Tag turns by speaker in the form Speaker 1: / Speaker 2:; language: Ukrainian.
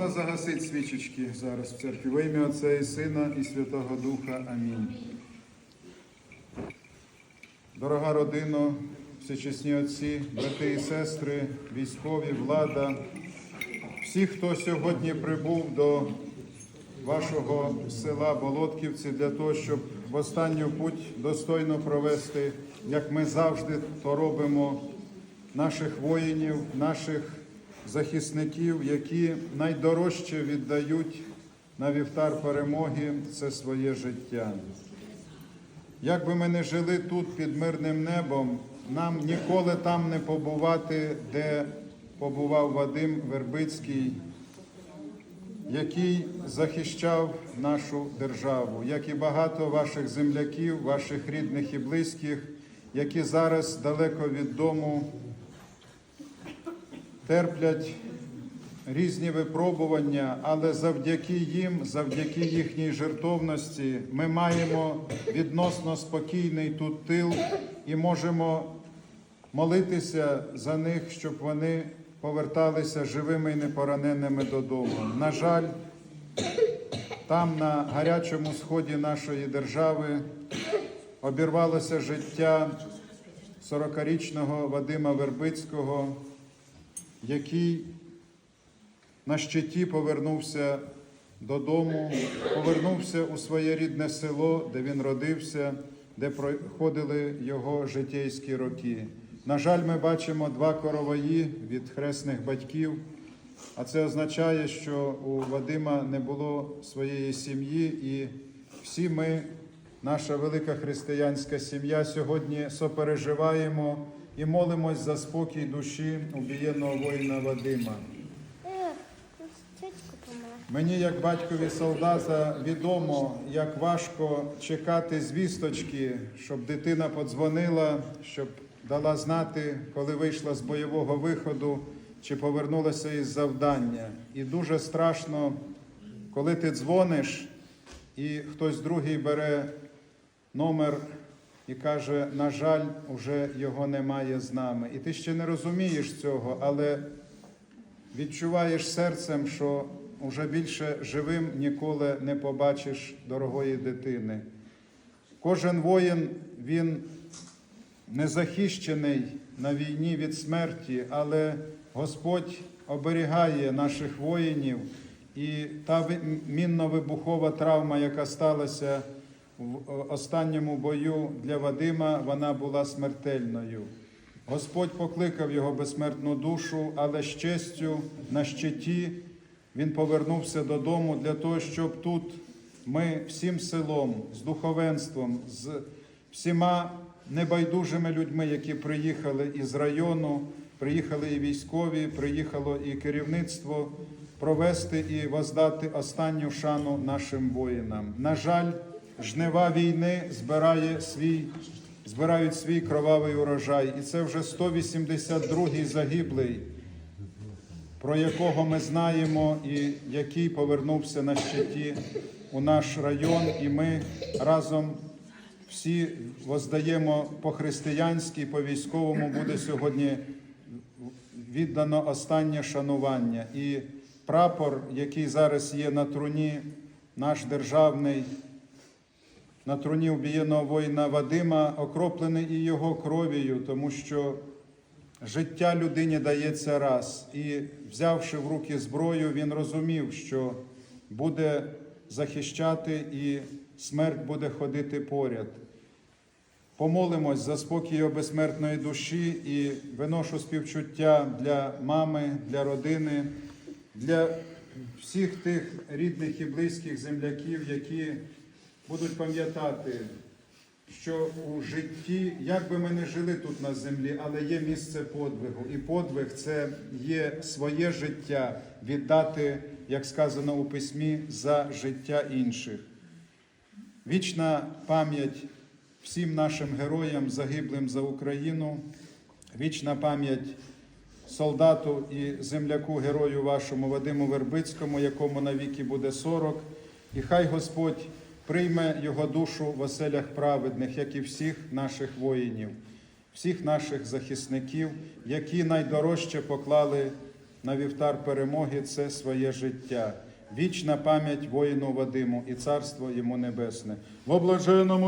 Speaker 1: Можна загасити свічечки зараз в церкві. Во ім'я Отця і Сина і Святого Духа. Амінь. Дорога родино, всечесні отці, брати і сестри, військові, влада, всі, хто сьогодні прибув до вашого села Болотківці для того, щоб в останню путь достойно провести, як ми завжди то робимо, наших воїнів, наших захисників, які найдорожче віддають на вівтар перемоги це своє життя. Як би ми не жили тут під мирним небом, нам ніколи там не побувати, де побував Вадим Вербицький, який захищав нашу державу, як і багато ваших земляків, ваших рідних і близьких, які зараз далеко від дому терплять різні випробування, але завдяки їм, завдяки їхній жертовності, ми маємо відносно спокійний тут тил і можемо молитися за них, щоб вони поверталися живими і непораненими додому. На жаль, там, на гарячому сході нашої держави, обірвалося життя 40-річного Вадима Вербицького, який на щиті повернувся додому, повернувся у своє рідне село, де він родився, де проходили його житейські роки. На жаль, ми бачимо два короваї від хресних батьків, а це означає, що у Вадима не було своєї сім'ї, і всі ми, наша велика християнська сім'я, сьогодні сопереживаємо і молимось за спокій душі убієнного воїна Вадима. Мені, як батькові солдата, відомо, як важко чекати звісточки, щоб дитина подзвонила, щоб дала знати, коли вийшла з бойового виходу чи повернулася із завдання. І дуже страшно, коли ти дзвониш, і хтось другий бере номер і каже, на жаль, уже його немає з нами. І ти ще не розумієш цього, але відчуваєш серцем, що вже більше живим ніколи не побачиш дорогої дитини. Кожен воїн, він не захищений на війні від смерті, але Господь оберігає наших воїнів, і та ви- мінно-вибухова травма, яка сталася в останньому бою для Вадима, вона була смертельною. Господь покликав його безсмертну душу, але з честю на щиті він повернувся додому для того, щоб тут ми всім селом, з духовенством, з всіма небайдужими людьми, які приїхали із району, приїхали і військові, приїхало і керівництво провести і воздати останню шану нашим воїнам. На жаль, жнива війни збирає свій збирають свій кровавий урожай. І це вже 182-й загиблий, про якого ми знаємо, і який повернувся на щиті у наш район. І ми разом всі воздаємо по-християнськи, по-військовому буде сьогодні віддано останнє шанування. І прапор, який зараз є на труні, наш державний на труні убієного воїна Вадима, окроплений і його кров'ю, тому що життя людині дається раз. І взявши в руки зброю, він розумів, що буде захищати і смерть буде ходити поряд. Помолимось за спокій його безсмертної душі і виношу співчуття для мами, для родини, для всіх тих рідних і близьких земляків, які будуть пам'ятати, що у житті, як би ми не жили тут на землі, але є місце подвигу. І подвиг це є своє життя віддати, як сказано у письмі, за життя інших. Вічна пам'ять всім нашим героям, загиблим за Україну, вічна пам'ять солдату і земляку, герою вашому Вадиму Вербицькому, якому навіки буде 40. І хай Господь прийме його душу в оселях праведних, як і всіх наших воїнів, всіх наших захисників, які найдорожче поклали на вівтар перемоги це своє життя. Вічна пам'ять воїну Вадиму і царство йому небесне. Во облаженому